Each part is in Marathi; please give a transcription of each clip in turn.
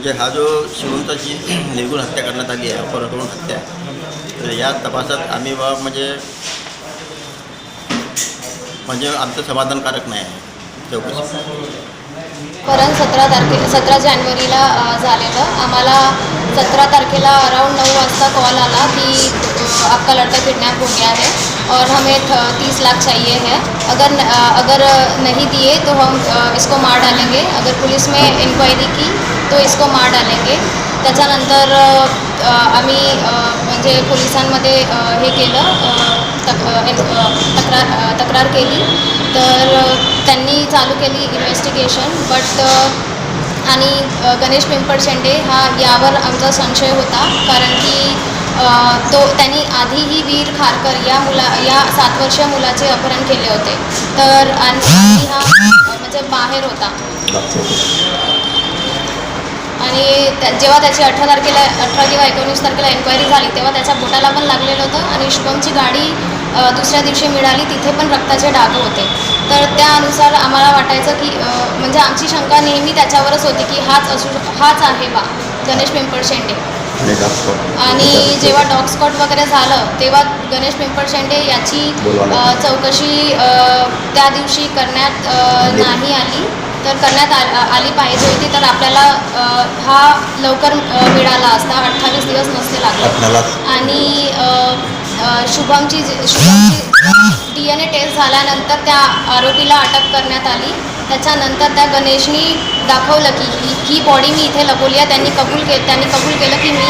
म्हणजे हा जो शिवंताची निर्गुण हत्या करण्यात आली आहे अपहरण करून हत्या तर या तपासात आम्ही बा म्हणजे म्हणजे आमचं समाधानकारक नाही आहे. चौकशी. परत सतरा तारखे सतरा जानेवारीला झालेलं. आम्हाला सतरा तारखेला अराऊंड नऊ वाजता कॉल आला की अ, आपका लड़का किडनैप हो गया है और हमें तीस लाख चाहिए है। अगर न- अगर नहीं दिए तो हम इसको मार डालेंगे। अगर पुलिस में इन्क्वायरी की तो इसको मार डालेंगे। त्याच्यानंतर आम्ही म्हणजे पोलिसांमध्ये हे केलं तक तक्रार तक्रार केली. तर त्यांनी चालू केली इन्व्हेस्टिगेशन बट आणि गणेश पिंपळ शेंडे हा यावर आमचा संशय होता. कारण की तो त्यांनी आधीही वीर खारकर या मुला या सात वर्षीय मुलाचे अपहरण केले होते. तर आणि हा म्हणजे बाहेर होता. आणि त्या जेव्हा त्याची अठरा तारखेला अठरा किंवा एकोणीस तारखेला एन्क्वायरी झाली तेव्हा त्याच्या बोटाला पण लागलेलं होतं आणि शुभमची गाडी दुसऱ्या दिवशी मिळाली तिथे पण रक्ताचे डाग होते. तर त्यानुसार आम्हाला वाटायचं की म्हणजे आमची शंका नेहमी त्याच्यावरच होती की हाच असू हाच आहे बा गणेश पिंपळ शेंडे. आणि जेव्हा डॉग स्पॉट वगैरे झालं तेव्हा गणेश पिंपळ शेंडे याची चौकशी त्या दिवशी करण्यात अ, नाही आली. तर करण्यात आ- आली पाहिजे होती तर आपल्याला हा लवकर मिळाला असता. अठ्ठावीस दिवस नसते लागले. आणि शुभमची शुभमची डी एन ए टेस्ट झाल्यानंतर त्या आरोपीला अटक करण्यात आली. त्याच्यानंतर त्या गणेशनी दाखवलं की ही ही बॉडी मी इथे लपवली आहे. त्यांनी कबूल के त्यांनी कबूल केलं की मी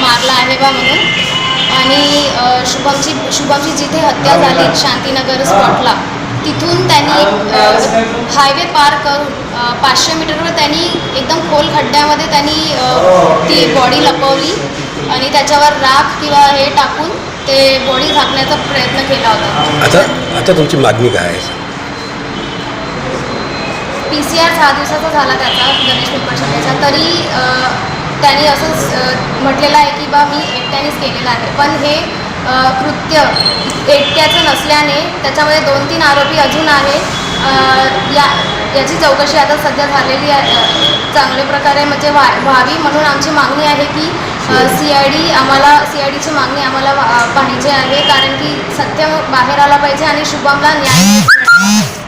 मारला आहे बा म्हणून. आणि शुभमची शुभमची जिथे हत्या झाली शांतीनगर स्पॉटला तिथून त्यांनी एक हायवे पार करून पाचशे मीटरवर त्यांनी एकदम खोल खड्ड्यामध्ये त्यांनी अ, ती बॉडी लपवली. आणि त्याच्यावर राख किंवा हे टाकून ते बॉडी झाकण्याचा प्रयत्न केला होता. आता आता तुमची मागणी काय आहे? पी सी आर सहा दिवसाचा झाला त्याचा गणेश पिंपळ शेंडेचा तरी त्यांनी असंच म्हटलेलं आहे की बा मी एकट्यानेच केलेलं आहे. पण हे कृत्य एकट्याचं नसल्याने त्याच्यामध्ये दोन तीन आरोपी अजून आहे. या याची चौकशी आता सध्या झालेली आहे. चांगल्या प्रकारे म्हणजे व्हा व्हावी म्हणून आमची मागणी आहे की सी आय डी आम्हाला सी आय डीची मागणी आम्हाला पाहिजे आहे. कारण की सत्य बाहेर आला पाहिजे आणि शुभमला न्याय